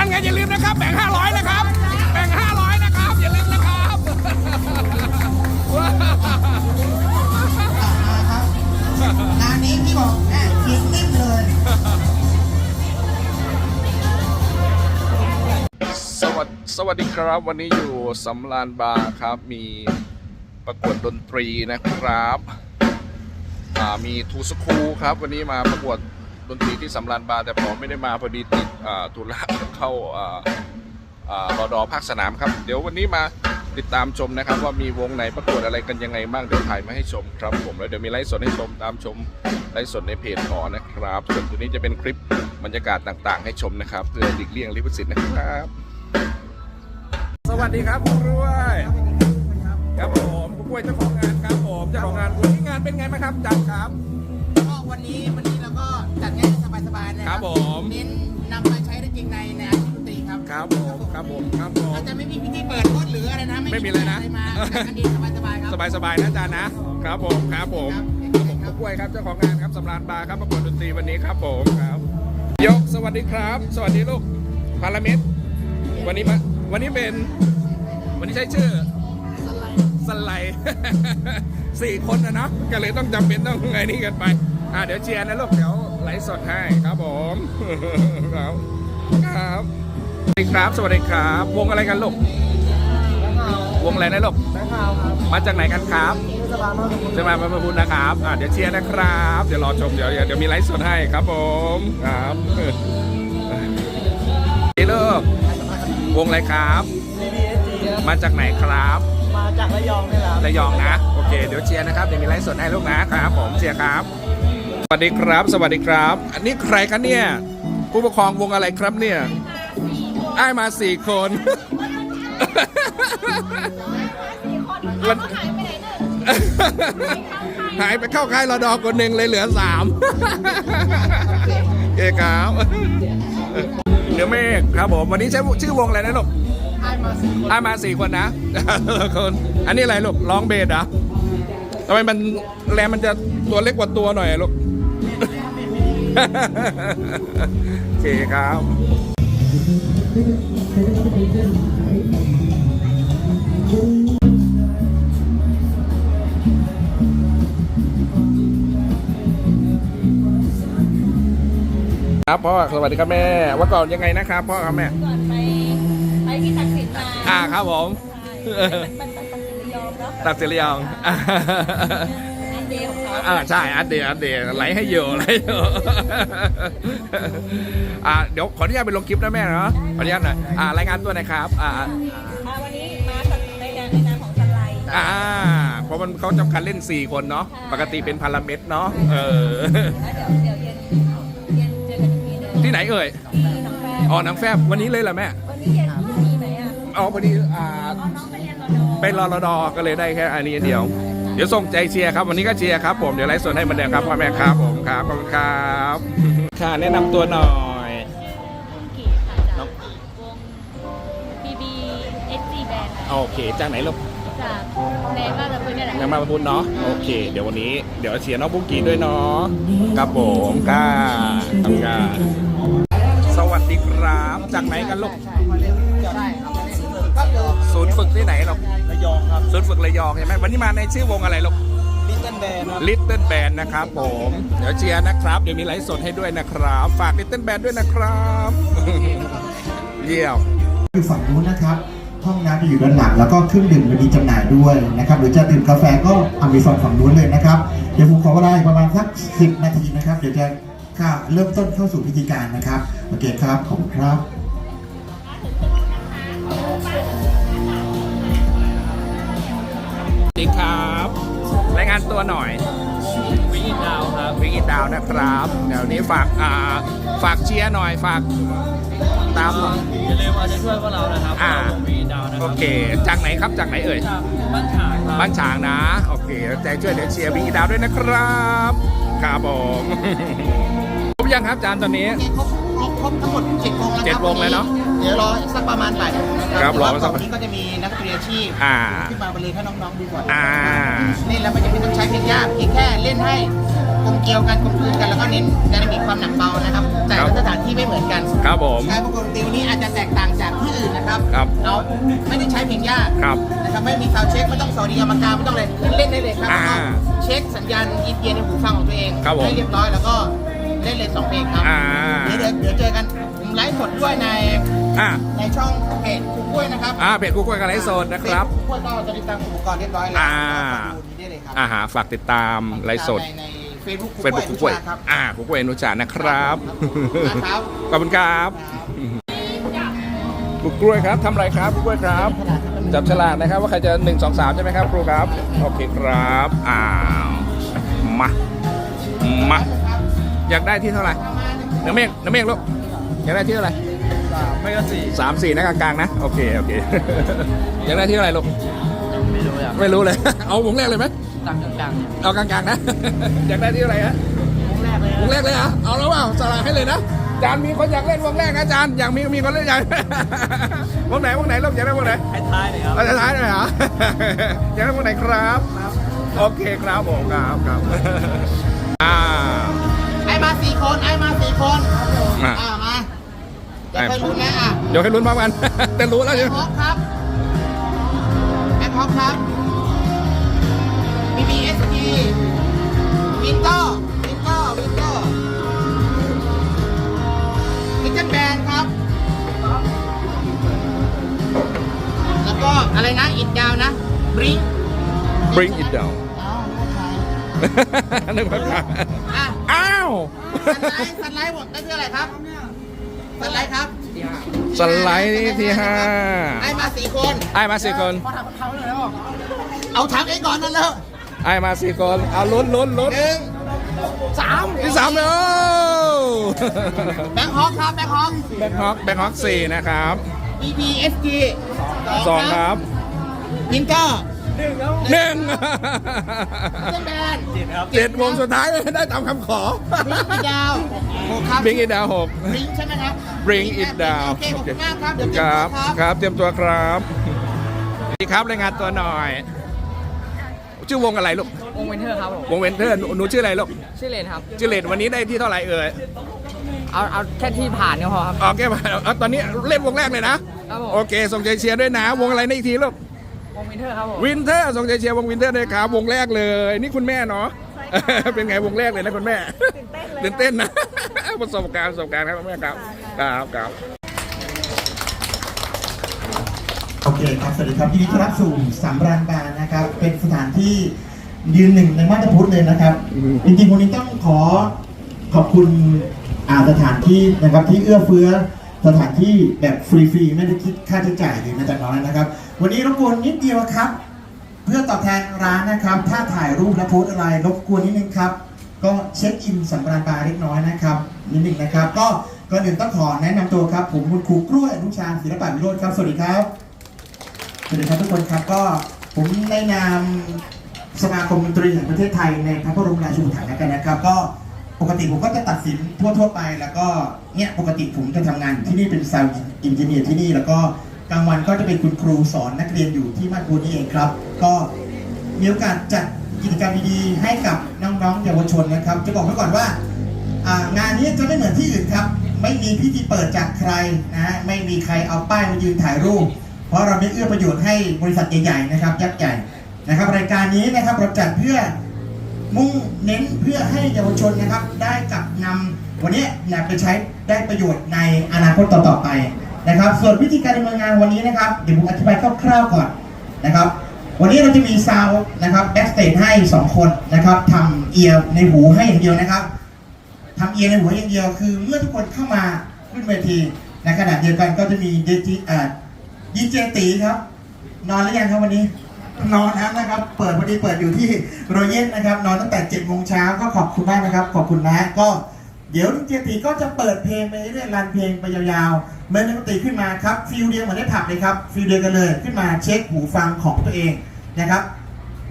นั่นไงอย่าลืมนะครับแบ่งห้าร้อยนะครับ แบ่งห้าร้อยนะครับอย่าลืมนะครับงานนี้พี่บอกแม่ยิงนิ่มเลย สวัสดสวัสดีครับ วันนี้อยู่สำรานบาร์ครับ มีประกวดดนตรีนะครับ อ่ามีทูสคูครับ วันนี้มาประกวด ดนตรีที่สำรานบาร์แต่ผมไม่ได้มาพอดีติดธุระเข้าอ่าอ่ารอดอภาคสนามครับ เดี๋ยววันนี้มาติดตามชมนะครับ ว่ามีวงไหนประกวดอะไรกันยังไงบ้างเดี๋ยวถ่ายมาให้ชมครับผมแล้วเดี๋ยวมีไลฟ์สดให้ชมตามชมไลฟ์สดในเพจหอนะครับ ส่วนตัวนี้จะเป็นคลิปบรรยากาศต่างๆ ให้ชมนะครับ เพื่อหลีกเลี่ยงลิขสิทธิ์นะครับ สวัสดีครับคุณรวยครับผมคุณกล้วยเจ้าของงานครับผมเจ้าของงานวันนี้งานเป็นไงบ้างครับจัดครับก็วันนี้วันนี้ เราก็จัดงานสบายๆนะคครัรับผมเน้นนำมาใช้ได้จริงในในอาชีพดนตรีครับครับผมครับผมครับผมเราจะไม่มีพิธีเปิดโคตรหรืออะไรนะไม่มีอะไรนะมาจัดกันเองสบายๆครับสบายสบายๆนะอาจารย์นะครับผมครับผมครับผมคุณกล้วยครับเจ้าของงานครับสำรานบาร์ครับประกวดดนตรีวันนี้ครับผมครับ ยกสวัสดีครับ สวัสดีลูกพารามิดวันนี้มาวันนี้เป็นวันนี้ใช้ชื่อสไลด์สี่คนนะเนาะก็เลยต้องจำเป็นต้องไงนี่กันไป อ่าเดี๋ยวเชียร์นะลูกเดี๋ยวไลฟ์สดให้ครับผมครับครับสวัสดีครับ สวัสดีครับ วงอะไรกันลูกวงอะไรนะลูกมาจากไหนกันครับจะมาประพุนนะครับอ่าเดี๋ยวเชียร์นะครับ เดี๋ยวรอชมเดี๋ยวเดี๋ยวเดี๋ยวมีไลฟ์สดให้ครับผมครับนี่เลิกวงอะไรครับ มาจากไหนครับ มาจากระยองนี่แหละครับระยองนะ โอเค เดี๋ยวเชียร์นะครับ เดี๋ยวมีไลฟ์สดให้ลูกนะครับผมเชียร์ครับส วัสดีครับ สวัสดีครับ อันนี้ใครครับเนี่ย ผู้ปกครองวงอะไรครับเนี่ยอ้ายมาสี่คนวันหายไปเข้าค่ายรอดอคนหนึ่งเลยเหลือสามโอเคครับเหนือเมฆครับผม วันนี้ใช้ชื่อวงอะไรนะลูกอ้ายมาสี่คนนะคนอันนี้อะไรลูกร้องเบสเหรอทำไมมันแรมมันจะตัวเล็กกว่าตัวหน่อยอะลูก โอเคครับ ครับพ่อสวัสดีครับแม่ ว่าก่อนยังไงนะครับพ่อครับแม่ ก่อนไปไปที่ตักสินมาอ่าครับผมใช่มันตักสินระยองเนาะตัดเสร็จหรือยังอัน เดียวของเขาอ่าใช่อัดเดียอัดเดียไหลให้อยู่ไหลให้อยู่อ่าเดี๋ยวขออนุญาตไปลงคลิปนะแม่เนาะขออนุญาตหน่อยอ่ารายงานตัวหน่อยครับอ่าอ่าวันนี้มาในงานในนามของสไลด์อ่าเพราะมันเขาจำกัดเล่น 4 คนเนาะปกติเป็นพาราเมดเนาะเออแล้วเดี๋ยวเดี๋ยวเย็นเย็นเจอกันอีกทีหนึงที่ไหนเอ่ยที่หนองแฟอ๋อหนังแฟบวันนี้เลยเหรอแม่วันนี้เย็นมีไหมอะอ๋อพอดีอ่าอ๋อน้องไปเรียนรอดอเป็นรอรอดอก็เลยได้แค่อันนี้อันเดียว เดี๋ยวส่งใจเชียร์ครับ วันนี้ก็เชียร์ครับผม เดี๋ยวไลฟ์สดให้เหมือนเดิมครับพ่อแม่ครับผมครับขอบคุณครับค่ะแนะนำตัวหน่อยกี่ค่ะจากวง BB SG Band โอเค จากไหนลูกจากแนว่าจะเป็นอะไรยังมาพูดเนาะโอเค เดี๋ยววันนี้เดี๋ยวเชียร์น้องบุ้งกีด้วยเนาะครับผมก้าทำงานสวัสดีครับ จากไหนกันลูก ใช่ครับก็เจอ ศูนย์ฝึกที่ไหนลูกระยองครับศูนย์ฝึกระยองใช่ไหมวันนี้มาในชื่อวงอะไรลูกลิตเติ้ลแบนครับลิตเติ้ลแบนนะครับผม เดี๋ยวเชียร์นะครับ เดี๋ยวมีไลฟ์สดให้ด้วยนะครับ ฝากลิตเติ้ลแบนด้วยนะครับเยี่ยมอยู่ฝั่งนู้นนะครับห้องน้ำจะอยู่ด้านหลังแล้วก็เครื่องดื่มจะมีจำหน่ายด้วยนะครับหรือจะดื่มกาแฟก็อเมซอนฝั่งนู้นเลยนะครับเดี๋ยวผมขอเวลาอีกประมาณสักสิบนาทีนะครับ เดี๋ยวจะค่ะเริ่มต้นเข้าสู่พิธีการนะครับโอเคครับขอบคุณครับ ตัวหน่อยวิงดาวครับวิกอินดาวนะครับเดี๋ยวนี้ฝากอ่าฝากเชียร์หน่อยฝากตามหน่อย อย่าลืมมาจะช่วยพวกเรานะครับอ่าวิงดาวนะคโอรับเค จากไหนครับจากไหนเอ่ย จากบ้านฉางครับ บ้านฉางนะ โอเคใจช่วยเดี๋ยวเชียร์วิกอินดาวด้วยนะครับครับผม ครบยังครับอาจารย์ตอนนี้ ครบ ครบครบทั้งหมดเจ็ดวงแล้วครับเจ็ดวงเลยเนอะเดี๋ยวรออีกสักประมาณบ่ายโมงนะครับรอแต่สัว่ากวันนี้ก็จะมีนักเรียนอาชีพอ่าขึ้นมาบรรเลงให้น้องๆดูก่อนอ่า เล่นแล้วมันจะไม่ต้องใช้เพลงยากเพียงแค่เล่นให้กลมเกลียวกันกลมกลืนกันแล้วก็เน้นไดนามิกความหนักเบานะครับ แต่ครับละสถานที่ไม่เหมือนกันครับผม การประกวดดนตรีวันนี้อาจจะแตกต่างจากที่อื่นนะครับครับ เราไม่ได้ใช้เพลงยาก ครับ นะครับไม่มีซาวด์เช็คไม่ต้องสวัสดีกรรมการไม่ต้องเลยขึ้นเล่นได้เลยครับอ่าแล้วก็เช็คสัญญาณอินเอียร์ในหูฟังของตัวเองครับผมให้เรียบร้อยแล้วก็ เล่นเลยสองเพลงครับอ่า เดี๋ยวเดี๋ยวเดี๋ยวเจอกัน ผมไลฟ์สดด้วยในอ่าในช่องเพจคุกกล้วยนะครับอ่าเพจกูกล้วยกันไลฟ์สดนะครับคุกกล้วยก็จะติดตามอุปกรณ์เรียบร้อยแล้วอ่าก็ดูนี้ได้เลยครับอาหาฝากติดตามไลฟ์สด ในในเฟซบุ๊กเฟซบุ๊กกูกล้วย ครับ อ่ากูกล้วยอนุจานะครับครับ ขอบคุณครับกูกล้วยครับทำอะไรครับกูกล้วยครับ จับฉลากนะครับ ว่าใครจะ1 2 3ใช่ไหมครับครูครับ โอเคครับ อ้าว มา มา อยากได้ที่เท่าไหร่น้ำเมฆน้ำเมฆลูกอยากได้ที่เท่าไหร่ไม่ก็สี่สามสี่นะกลางๆนะโอเคโอเคอยากได้ที่เท่าไหร่ลูกไม่รู้อะไม่รู้เลย เอาวงแรกเลยไหมตังกลางเอากลางๆนะอยากได้ที่เท่าไหร่ฮะวงแรกเลยวงแรกเลยเหรอเอาแล้วเปล่าสลากให้เลยนะจานมีคนอยากเล่นวงแรกนะจานอยากมีมีคนเล่นอยากวงไหนวงไหนลูกอยากได้วงไหนท้ายๆเลยครับเอาท้ายๆหน่อยเหรออยากได้วงไหนครับ โอเคครับผมครับครับอ่าไอ้มาสี่ คนไอ้มาสี่คนมาอ่ามาเดี๋ยวค่อยลุ้นนะอะเดี๋ยวให้ลุ้นพร้อมกัน แต่รู้แล้วแอใช่ปไหมฮอกครับแอปฮอกครับ BBSG วินเตอร์วินเตอร์วินเตอร์คิทเช่นแบนครับ แล้วก็อะไรนะ อินดาวนะ บริง bring it down อ้าวนึกว่าใครนึก ว่าอะอ้าวสไลด์สไลด์หมดได้ที่อะไรครับสไลด์ครับสไลด์ที่ห้าไอ้มาสี่คนไอ้มาสี่คนเอาทักเองก่อนนั่นแล้วไอ้มาสี่คนเอาลุ้นลุ้นลุ้นหนึ่งสามที่สามเลยโอ้แบงค์ฮอกครับแบงค์ฮอกแบงคอกแบงคอกสี่นะครับ EPSG สองครับวินเตอร์ หนึ่งเส้นแบนเจ็ดครับเจ็ดวงสุดท้ายเลยได้ตามคำขอ บิงอีดาวหกครับ Bring it down หก บิงใช่ไหมครับ Bring it down โอเคขอบคุณมากครับเดี๋ยวคเจอรักับนครับ ครับ เตรียมตัวครับสวัสดีครับ รายงานตัวหน่อย ชื่อวงอะไรลูก วงเวนเทอร์ครับผม วงเวนเทอร์หนูหนูชื่ออะไรลูก ชื่อเลนครับ ชื่อเลดวันนี้ได้ที่เท่าไหร่เอ่ยเอาเอาแค่ที่ผ่านก็พอครับ โอเคมาเอาตอนนี้เล่นวงแรกเลยนะ ครับผม โอเค ส่งใจเชียร์ด้วยนะ วงอะไรนะอีกทีลูก วงเวนเทอร์ครับผมวินเทอร์ส่งใจเชียร์วงวินเทอร์ด้วยครับวงแรกเลย นี่คุณแม่เนาะเป็นไงวงแรกเลยนะคุณแม่ตื่นเต้นเลยตื่นเต้นนะประสบการณ์ประสบการณ์ครับคุณแม่ครับครับครับโอเคครับสวัสดีครับยินดีต้อนรับสู่สำราญบาร์นะครับ เป็นสถานที่ยืนหนึ่งในมาตรพุทธเลยนะครับจริงๆวันนี้ต้องขอขอบคุณอ่าสถานที่นะครับที่เอื้อเฟื้อ สถานที่แบบฟรีๆ ไม่ได้คิดค่าใช้จ่ายเลยนะจ๊ะน้อยนะครับ วันนี้รบกวนนิดเดียวครับ เพื่อตอบแทนร้านนะครับ ถ้าถ่ายรูปและโพสอะไรรบกวนนิดนึงครับ ก็เช็คอินสำราญบาร์เล็กน้อยนะครับนิดนึงนะครับ ก็ก่อนอื่นต้องขอแนะนำตัวครับ ผมคุณครูกล้วยอนุชาศิลปะวิโรจน์ครับ สวัสดีครับ สวัสดีครับทุกคนครับก็ผมในนามสมาคมดนตรีแห่งประเทศไทยในพระบรมราชูปถัมภ์แล้วกันนะครับ ก็ ปกติผมก็จะตัดสินทั่วๆไป แล้วก็เนี่ยปกติผมจะทำงานอยู่ที่นี่เป็นซาวด์อินจิเนียร์ที่นี่ แล้วก็กลางวันก็จะเป็นคุณครูสอนนักเรียนอยู่ที่มาดบูนี่เองครับ ก็มีโอกาสจัดกิจกรรมดีๆให้กับน้องๆเยาวชนนะครับ จะบอกไว้ก่อนว่าอ่างานนี้จะไม่เหมือนที่อื่นครับ ไม่มีพิธีเปิดจากใครนะฮะไม่มีใครเอาป้ายมายืนถ่ายรูป เพราะเราไม่เอื้อประโยชน์ให้บริษัทใหญ่ๆนะครับยักษ์ใหญ่นะครับ รายการนี้นะครับเราจัดเพื่อ มุ่งเน้นเพื่อให้เยาวชนนะครับ ได้กลับนำวันนี้นะไปใช้ได้ประโยชน์ในอนาคตต่อๆไปนะครับ ส่วนวิธีการดำเนินงานวันนี้นะครับเดี๋ยวผมอธิบายคร่าวๆก่อนนะครับ วันนี้เราจะมีซาวนะครับแบ็กสเตจให้สองคนนะครับทำเอียร์ในหูให้อย่างเดียวนะครับทำเอียงในหัวอย่างเดียวคือ เมื่อทุกคนเข้ามาขึ้นเวทีในขณะเดียวกันก็จะมีดีจีอ่าดีเจตีครับ นอนหรือยังครับวันนี้ นอนนะครับ เปิดพอดีเปิดอยู่ที่โรเยนนะครับ นอนตั้งแต่7จ็ดโมงเช้าก็ขอบคุณมากนะครับ ขอบคุณนะก็เดี๋ยวดีเจตีก็จะเปิดเพลงไปเรื่อยรันเพลงไปยาวๆเมื่อนักดนตรีขึ้นมาครับฟิลเดียวเหมือนได้ผับเลยครับฟิลเดียวกันเลยขึ้นมาเช็คหูฟังของตัวเองนะครับ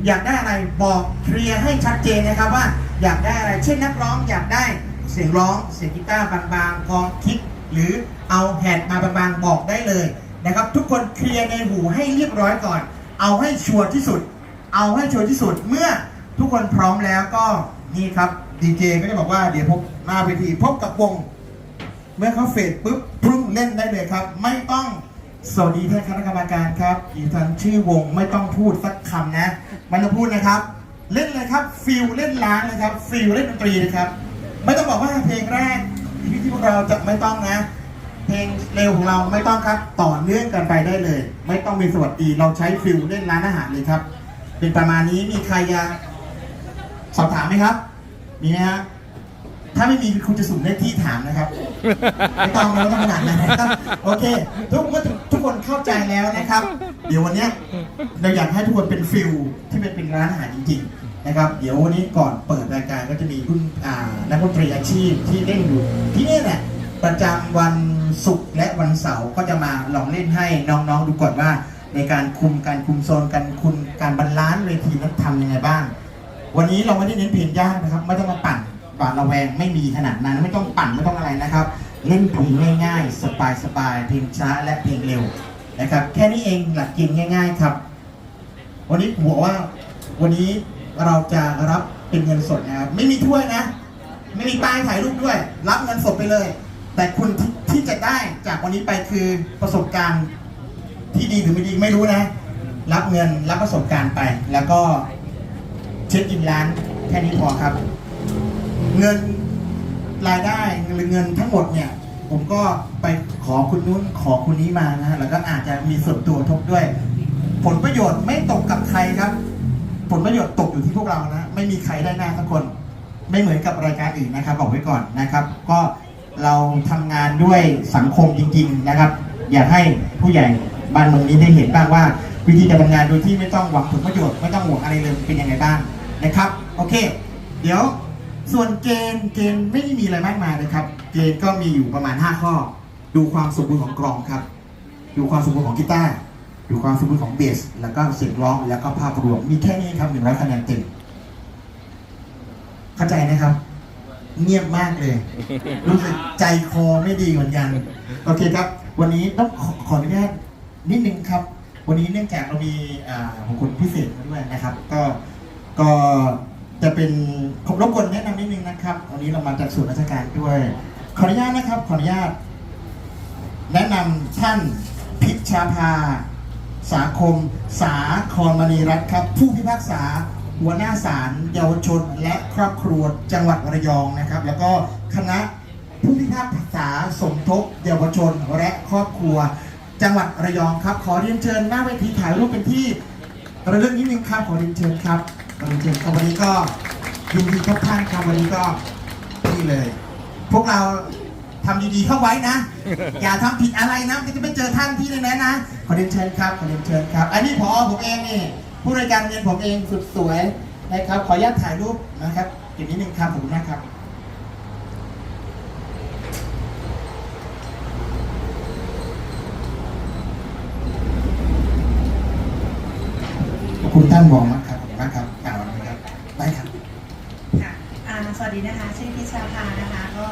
อยากได้อะไรบอกเคลียร์ให้ชัดเจนนะครับว่าอยากได้อะไร เช่นนักร้องอยากได้เสียงร้องเสียงกีตาร์บางๆกองคิกหรือเอาแฮดมาบางๆบอกได้เลยนะครับ ทุกคนเคลียร์ในหูให้เรียบร้อยก่อน เอาให้ชัวร์ที่สุด เอาให้ชัวร์ที่สุดเมื่อทุกคนพร้อมแล้วก็นี่ครับดีเจก็จะบอกว่าเดี๋ยวพบหน้าเวทีพบกับวง เมื่อเขาเฟดปุ๊บพรุ่งเล่นได้เลยครับ ไม่ต้องสวัสดีท่านคณะกรรมการครับอีท่านชื่อวงไม่ต้องพูดสักคำนะไมันต้องพูดนะครับ เล่นเลยครับฟิลเล่นล้างเลยครับฟิลเล่นดนตรีเลยครับ ไม่ต้องบอกว่าเพลงแรกที่พวกเราจะไม่ต้องนะ เพลงเร็วของเราไม่ต้องครับต่อเนื่องกันไปได้เลย ไม่ต้องมีสวัสดีเราใช้ฟิลเล่นร้านอาหารเลยครับ เป็นประมาณนี้มีใครจะสอบถามไหมครับ มีไหมฮะถ้าไม่มีคุณจะสุ่มเลขที่ถามนะครับ ไม่ต้องไม่ต้องขนาดนั้นนะครับโอเค ทุกเมื่อทุกคนเข้าใจแล้วนะครับ เดี๋ยววันเนี้ยเราอยากให้ทุกคนเป็นฟิลที่เป็นเป็นร้านอาหารจริงๆนะครับ เดี๋ยววันนี้ก่อนเปิดรายการก็จะมีคุณอ่านักดนตรีอาชีพที่เล่นอยู่ที่นี่แหละ ประจำวันศุกร์และวันเสาร์ก็จะมาลองเล่นให้น้องๆดูก่อนว่า ในการคุมการคุมโซนการคุมการบรรลานซ์เวทีนั้นทำยังไงบ้าง วันนี้เราไม่ได้เน้นเพลงยากนะครับ ไม่ต้องมาปั่นบาดระแวงไม่มีขนาดนั้นไม่ต้องปั่นไม่ต้องอะไรนะครับ เล่นเพลงง่ายๆ สบายๆเพลงช้าและเพลงเร็วนะครับ แค่นี้เองหลักเกณฑ์ง่าย ๆ ครับ วันนี้ผมบอกว่าวันนี้เราจะรับเป็นเงินสดนะครับไม่มีถ้วยนะ ไม่มีป้ายถ่ายรูปด้วย รับเงินสดไปเลย แต่คุณที่จะได้จากวันนี้ไปคือประสบการณ์ที่ดีหรือไม่ดีไม่รู้นะ รับเงินรับประสบการณ์ไป แล้วก็เช็คอินร้านแค่นี้พอครับ เงินรายได้หรือเงินทั้งหมดเนี่ย ผมก็ไปขอคุณนู้นขอคุณนี้มานะฮะแล้วก็อาจจะมีส่วนตัวทบด้วย ผลประโยชน์ไม่ตกกับใครครับ ผลประโยชน์ตกอยู่ที่พวกเรานะ ไม่มีใครได้หน้าสักคน ไม่เหมือนกับรายการอื่นนะครับ บอกไว้ก่อนนะครับ ก็ เราทำงานด้วยสังคมจริง ๆ นะครับ อยากให้ผู้ใหญ่บ้านเมืองนี้ได้เห็นบ้างว่า วิธีการทำงานโดยที่ไม่ต้องหวังผลประโยชน์ไม่ต้องหวงอะไรเลยเป็นยังไงบ้างนะครับ โอเค เดี๋ยวส่วนเกณฑ์เกณฑ์ไม่ได้มีอะไรมากมายเลยครับ เกณฑ์ก็มีอยู่ประมาณ 5 ข้อ ดูความสมบูรณ์ของกลองครับ ดูความสมบูรณ์ของกีตาร์ดูความสมบูรณ์ของเบส แล้วก็เสียงร้องแล้วก็ภาพรวมมีแค่นี้ครับหนึ่งร้อยคะแนนเต็มเข้าใจนะครับ เงียบมากเลย รู้สึกใจคอไม่ดีเหมือนกัน โอเคครับ วันนี้ต้องขอขออนุญาตนิดนึงครับ วันนี้เนื่องจากเรามีอ่าของคุณพิเศษมาด้วยนะครับ ก็ก็จะเป็นผมรบกวนแนะนำนิดนึงนะครับ วันนี้เรามาจากส่วนราชการด้วย ขออนุญาตนะครับ ขออนุญาต แนะนำท่านพิชชาภาสาคม สาครมณีรัตน์ครับ ผู้พิพากษา หัวหน้าศาลเยาวชน และครอบครัวจังหวัดระยองนะครับ แล้วก็คณะผู้พิพากษาสมทบเยาวชนและครอบครัว จังหวัดระยองครับ ขอเรียนเชิญหน้าเวทีถ่ายรูปเป็นที่ระลึกนิดนึงครับขอเรียนเชิญครับขอเรียนเชิญครับวันนี้ก็ยินดีทุกท่านครับวันนี้ก็นี่เลย พวกเราทำดีๆเข้าไว้นะ อย่าทำผิดอะไรนะก็จะไม่เจอท่านที่นั่นนะ อเรียนเชิญครับขอเรียนเชิญครับ อันนี้พอผมเองนี่ผู้รายการเรียนผมเองสุดสวยนะครับ ขออนุญาตถ่ายรูปนะครับเก็บนิดนึงครับผมนะครับขอบคุณท่านรองมากครับขอบคุณมากครับกล่าวนะครับได้ครับค่ะอ่าสวัสดีนะคะ ชื่อพิชาภานะคะ ก็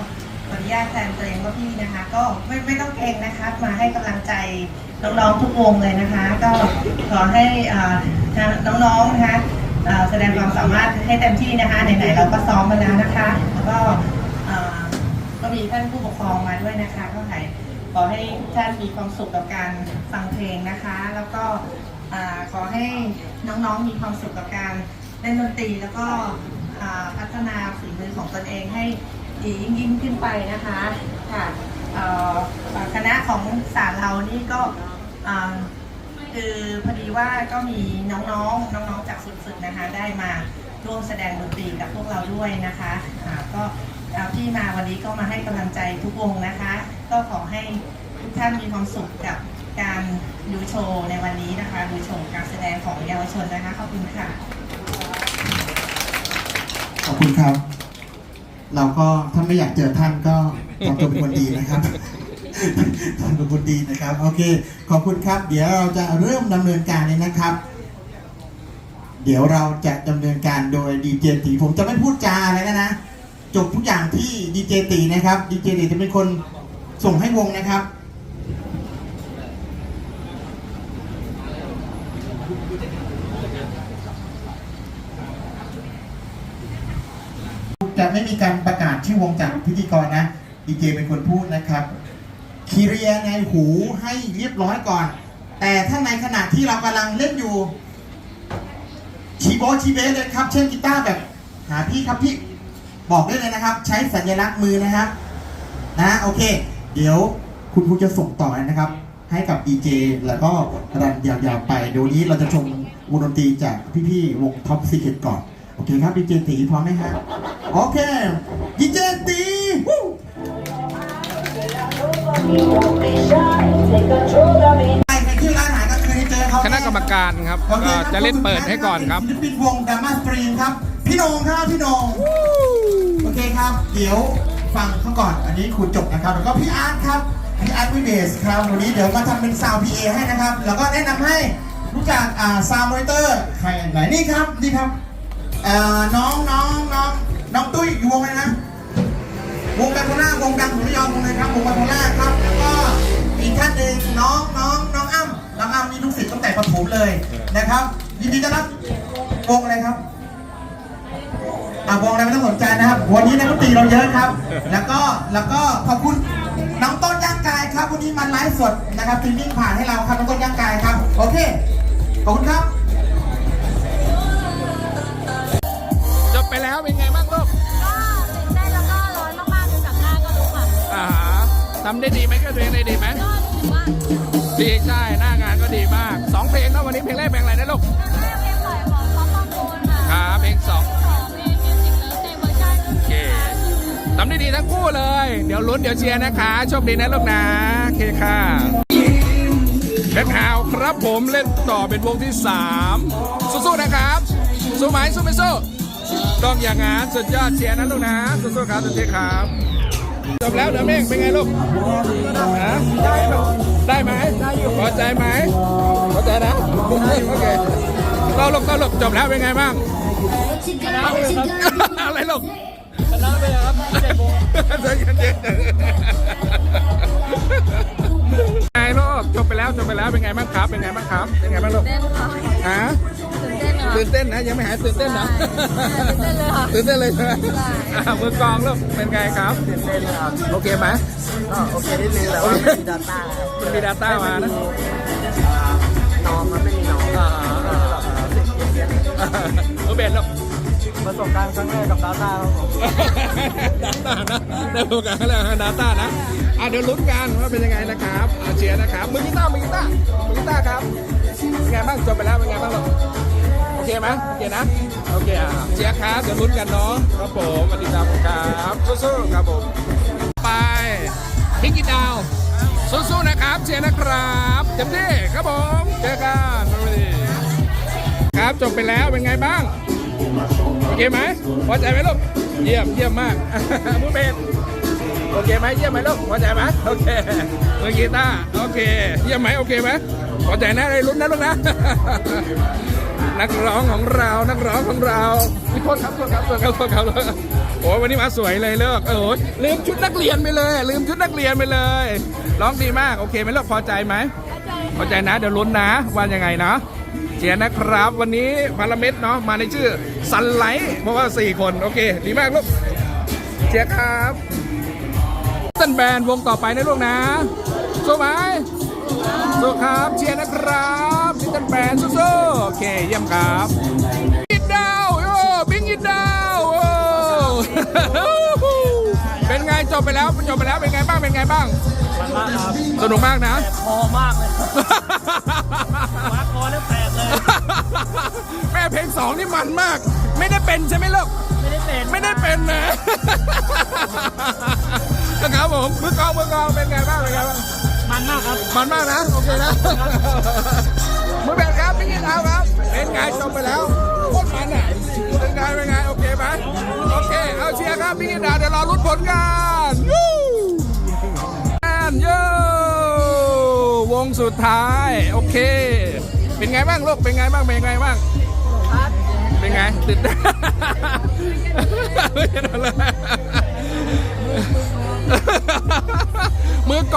ขออนุญาตแทนตัวเองว่าพี่นะคะ ก็ไม่ไม่ต้องเกรงนะคะ มาให้กำลังใจ น้องๆทุกวงเลยนะคะ ก็ขอให้ทางน้องๆนะคะแสดงความสามารถให้เต็มที่นะคะไหนๆเราก็ซ้อมมาแล้วนะคะ แล้วก็ก็มีท่านผู้ปกครองมาด้วยนะคะ ก็ให้ขอให้ท่านมีความสุขกับการฟังเพลงนะคะ แล้วก็ขอให้น้องๆมีความสุขกับการเล่นดนตรีแล้วก็พัฒนาฝีมือของตนเองให้ดียิ่งยิ่งขึ้นไปนะคะค่ะคณะของศาลเรานี่ก็ คือพอดีว่าก็มีน้องๆ น้องๆ จากสุดๆนะคะ ได้มาร่วมแสดงดนตรีกับพวกเราด้วยนะคะก็ที่มาวันนี้ก็มาให้กำลังใจทุกวงนะคะ ก็ขอให้ทุกท่านมีความสุขกับการดูโชว์ในวันนี้นะคะ ดูโชว์การแสดงของเยาวชนนะคะขอบคุณค่ะ ขอบคุณครับ เราก็ถ้าไม่อยากเจอท่านก็ทำตัวเป็นคนดีนะครับ ทำตัวเป็นคนดีนะครับ โอเค ขอบคุณครับ เดี๋ยวเราจะเริ่มดำเนินการเลยนะครับ เดี๋ยวเราจะดำเนินการโดยดีเจตีผมจะไม่พูดจาอะไรแล้วนะ จบทุกอย่างที่ดีเจตีนะครับดีเจตีจะเป็นคนส่งให้วงนะครับจะไม่มีการประกาศชื่อวงจากพิธีกรนะดีเจเป็นคนพูดนะครับ คีเรียในหูให้เรียบร้อยก่อน แต่ถ้าในขณะที่เรากำลังเล่นอยู่ชีโบชีเบสเลยครับ เช่นกีตาร์แบบหาพี่ครับพี่บอกได้เลยนะครับ ใช้สัญลักษณ์มือนะครับนะโอเค เดี๋ยวคุณครูจะส่งต่อนะครับ ให้กับดีเจแล้วก็รันยาวๆไปเดี๋ยวนี้เราจะชมวงดนตรีจากพี่ๆวงท็อปซีเคทก่อน โอเคครับดีเจตีพร้อมไหมฮะโอเค คณะกรรมการครับโอเคก็ครับจะเล่นเปิดให้ก่อนครับศิลปินวงดามาสตรีมครับ พี่โหนงครับพี่โหนงโอเคครับ เดี๋ยวฟังเขาก่อน อันนี้ครูจบนะครับ แล้วก็พี่อาร์ตครับ พี่อาร์ตวิเดสครับ วันนี้เดี๋ยวมาทำเป็นซาวพีเอให้นะครับ แล้วก็แนะนำให้รู้จักอ่าซาวมอนิเตอร์ใครไหนนี่ครับ นี่ครับเอ่อน้องน้องน้องน้องตุ้ยอยู่วงอะไรนะ วงไบโพล่าวงดังของระยองวงเลยครับ วงไบโพล่าครับ เลยนะครับ ยินดีต้อนรับวงอะไรครับอ่าวงอะไรไม่ต้องสนใจนะครับ วันนี้นักดนตรีเราเยอะครับ แล้วก็แล้วก็ขอบคุณน้องต้นย่างกายครับวันนี้มันไลฟ์สดนะครับทีมมิ่งผ่านให้เราครับน้องต้นย่างกายครับ โอเคขอบคุณครับจบไปแล้วเป็นไงบ้างลูกก็ตื่นเต้นแล้วก็ร้อนมากๆดูจากหน้าก็รู้ค่ะอ่าฮะทำได้ดีไหมก็ตัวเองได้ดีไหม ก็ถือว่า ดีใช่หน้างานก็ดีมากสองเพลงนะวันนี้เพลงแรกเพลงอะไรนะลูกเพลงใหม่ของปอปปองกูลค่ะครับเพลงสองของเพลงมิวในเวอร์ชันโอเคทำได้ดีทั้งคู่เลย เดี๋ยวลุ้นเดี๋ยวเชียร์นะคะโชคดีนะลูกนะโอเคค่ะแบ็คฮาวครับผมเล่นต่อเป็นวงที่ 3 สู้ๆนะครับสู้ไหมสู้ไม่สู้ต้องอย่างงั้นสุดยอดเชียร์นะลูกนะสู้ๆครับทุกทีครับ จบแล้วเดี๋ยวเมฆเป็นไงลูกฮะได้ไหมพอใจไหมพอใจนะโอเคเราลูกเราลูกจบแล้วเป็นไงบ้างอะไรลูกชนะไปเลยครับเจ็ดโมงไงลูกจบไปแล้วจบไปแล้วเป็นไงบ้างครับ เป็นไงบ้างครับเป็นไงบ้างลูกเต้นค่ะฮะ ตื่นเต้นค่ะตื่นเต้นนะยังไม่หายตื่นเต้นนะตื่นเต้นเลยค่ะตื่นเต้นเลยใช่ไหมอะมือกลองลูกเป็นไงครับตื่นเต้นครับโอเคไหมก็โอเคนิดนึงแต่ว่าไม่มีดัตต้าครับมันมีดาต้ามานะน้องมันไม่มีน้องอ่าอ่าอ่าเออเบนลูกประสบการณ์ครั้งแรกกับดัตต้าครับผมดาต้านะได้โอกาสแล้วดาต้านะอะเดี๋ยวลุ้นกันว่าเป็นยังไงนะครับอะเชียร์นะครับมือกีตาร์มือกีตาร์มือกีตาร์ครับเป็นไงบ้างจบไปแล้วเป็นไงบ้างลูกโอ เคไหมโอเคนะ โอเคอะเชียร์ครับเดี๋ยวลุ้นกันเนาะครับผมสวัสดีครับครับสู้ๆครับผมไปพิกกี้ดาวสู้ๆนะครับเชียร์นะครับเต็มที่ครับผมเจอกันสวัสดีครับจบไปแล้วเป็นไงบ้างโอเคไหมพอใจไหมลูกเยี่ยมเยี่ยมมากมือเบสโอเคไหมเยี่ยมไหมลูกพอใจไหมโอเคมือกีตาร์โอเค เยี่ยมไหมโอเคไหมพอใจนะได้ลุ้นนะลูกนะ นักร้องของเรา นักร้องของเราพี่โทษครับโทษครับโทษครับโทษครับโอ้ยวันนี้มาสวยเลยเลิกโอ้ยลืมชุดนักเรียนไปเลย ลืมชุดนักเรียนไปเลย ร้องดีมาก โอเคไหมลูกพอใจไหมเข้าใจนะ เดี๋ยวลุ้นนะว่ายังไงนะเชียร์นะครับ วันนี้พาราเมดเนาะมาในชื่อซันไลท์เพราะว่า 4 คนโอเค ดีมากลูกเชียร์ครับตันแบนวงต่อไปนะลูกนะสู้ไหมสู้ครับเชียร์นะครับ นิตันแบนสู้ๆโอเคเยี่ยมครับบิงดาวโอ้บิงอินดาวโอ้เป็นไงจบไปแล้วจบไปแล้วเป็นไงบ้างเป็นไงบ้าง มันมากครับสนุกมากนะคอมากเลยมาคอแล้วแตกเลย แม่เพลงสองนี่มันมาก ไม่ได้เป็นใช่ไหมลูกไม่ได้เป็นไม่ได้เป็นนะ นะครับผมมือกลองมือกลองเป็นไงบ้างเป็นไงบ้าง มันมากครับ มันมากนะ โอเคนะ มือแบนครับพี่กินเอาครับ เป็นไงจบไปแล้วโคตรมันอะเป็นไงเป็นไงโอเคไหมโอเค เอาเชียร์ครับพี่กินดาเดี๋ยวรอลุ้นผลกันยูแอนยูวงสุดท้าย โอเค เป็นไงบ้างลูกเป็นไงบ้างเป็นไงบ้างเป็นไงตื่นเต้ไม่เห็นอะไร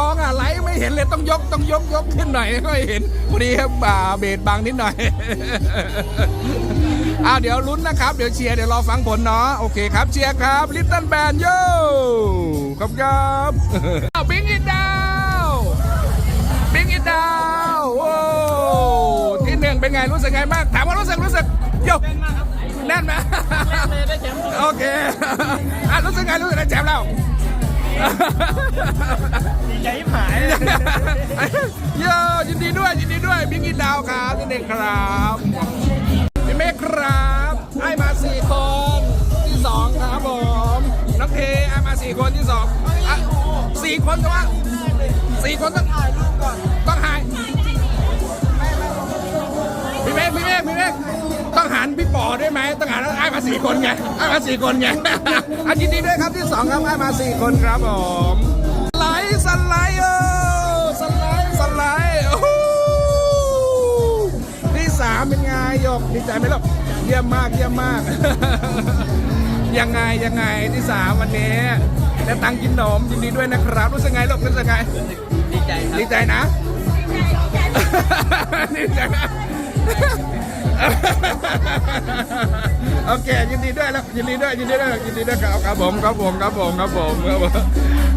กองอะไลท์ไม่เห็นเลยต้องยกต้องยกยกขึ้นหน่อยให้ค่อยเห็นพอดีครับบ่าเบสบางนิดหน่อยอะอ่าเดี๋ยวลุ้นนะครับ เดี๋ยวเชียร์เดี๋ยวรอฟังผลเนาะโอเคครับเชียร์ครับลิตเติ้ลแบนโย่ขอบครับบิงอิดดาวบิงอิดดาวโอ้ที่หนึ่งเป็นไงรู้สึกไงบ้างถามว่ารู้สึกรู้สึกโยแน่นไหมโอเคอะรู้สึกไงรู้สึกได้แชมป์แล้ว ใจหายโย่ยินดีด้วยยินดีด้วยบิงอิดดาวครับที่หนึ่งครับพี่เมฆครับให้มาสี่คนที่สองครับผมน้องเทให้มาสี่คนที่สองอะสี่คนก็ว่าสี่คนต้องถ่ายรูปก่อนต้องถ่ายพี่เมฆพี่เมฆพี่เมฆ ต้องหันพี่ปอด้วยไหมต้องหันแล้วให้มาสี่คนไงให้มาสี่คนไงอะยินดีด้วยครับที่สองครับให้มาสี่คนครับผมสไลด์สไลด์เออสไลด์สไลด์โอ้โหที่สามเป็นไงหยกดีใจไหมลูกเยี่ยมมากเยี่ยมมาก ยังไงยังไงที่สามวันนี้ได้ตังค์กินขนมยินดีด้วยนะครับ รู้สึกไงลูกรู้สึกไงดีใจครับดีใจนะดีใจนะ โอเคยินดีด้วยแล้วยินดีด้วยยินดีด้วยยินดีด้วยครับครับผมครับผมครับผมครับผมครับผม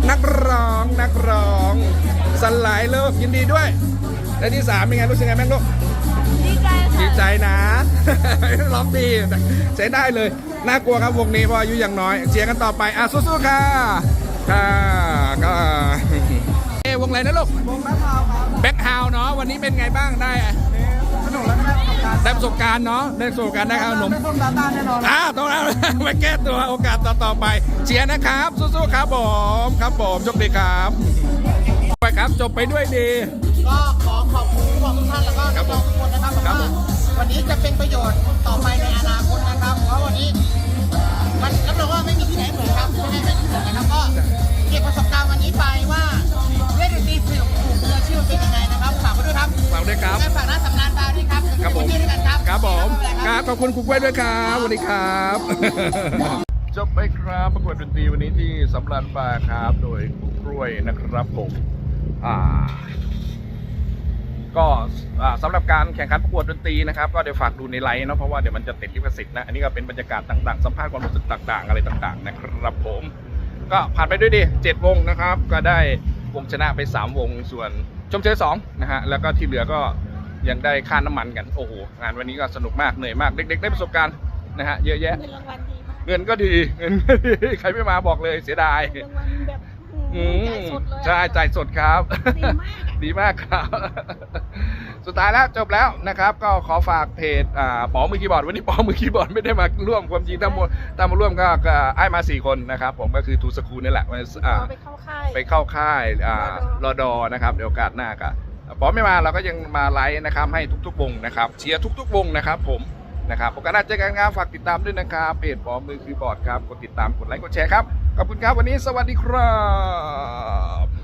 นักร้องนักร้องสไลด์เลิฟยินดีด้วยและที่สามเป็นไงรู้สึกไงแม่งลูกดีใจดีค่ะใจนะร้องดีใช้ได้เลยน่ากลัวครับวงนี้เพราะอายุยังน้อยเชียร์กันต่อไปอะสู้ๆค่ะค่ะก็เอ้วงอะไรนะลูกวงแบ็คฮาวครับแบ็คฮาวเนาะวันนี้เป็นไงบ้างได้อะสนุกแล้ว ได้ประสบการณ์ได้ประสบการณ์เนาะได้ประสบการณ์ได้ครับขนมได้ต้มตาต้าแน่นอนอ่าตรงนั้นไว้แก้ตัวโอกาสต่อต่อไป เชียร์นะครับสู้ๆครับผมครับผมโชคดีครับ ไปครับจบไปด้วยดี ก็ขอขอบ อบคุณครูกล้วยด้วยครับสวัสดีครับจบไปครับประกวดดนตรีวันนี้ที่สำรันบาร์ครับ โดยครูกล้วยนะครับผมอ่าก็อ่าสำหรับการแข่งขันประกวดดนตรีนะครับ ก็เดี๋ยวฝากดูในไลน์เนาะเพราะว่าเดี๋ยวมันจะติดลิขสิทธิ์นะ อันนี้ก็เป็นบรรยากาศต่างๆ สัมภาษณ์ความรู้สึกต่างๆ อะไรต่างๆ นะครับผม ก็ผ่านไปด้วยดีเจ็ดวงนะครับ ก็ได้วงชนะไป 3 วงส่วนชมเชยสองนะฮะแล้วก็ที่เหลือก็ ยังได้ค่าน้ำมันกันโอ้โหงานวันนี้ก็สนุกมากเหนื่อยมากเด็ก ๆ ได้ประสบการณ์นะฮะเยอะแยะ เงินรางวัลดีมากเงินก็ดีเงินก็ดีใครไม่มาบอกเลยเสียดายรางวัลแบบอืจ่ายมสดเลยอะ ใช่จ่ายสดครับ ดีมากอะ ดีมากครับ สุดท้ายแล้วจบแล้วนะครับ ก็ขอฝากเพจอ่าปอมือคีย์บอร์ด วันนี้ปอมือคีย์บอร์ดไม่ได้มาร่วมความจริงถ้ามาถ้ามาร่วมก็ก็ไอ้มาสี่คนนะครับ ผมก็คือทูสคูลนี่แหละอ่าเอาไปเข้าค่าย ไปเข้าค่ายอ่ารอดอนะครับเดี๋ยวโอกาสหน้าก็ ปอไม่มาเราก็ยังมาไลฟ์นะครับให้ทุกๆวงนะครับเชียร์ทุกๆวงนะครับผมนะครับโอกาสหน้าเจอกันครับฝากติดตามด้วยนะครับเพจปอมือคีย์บอร์ดครับกดติดตามกดไลค์กดแชร์ครับขอบคุณครับวันนี้สวัสดีครับ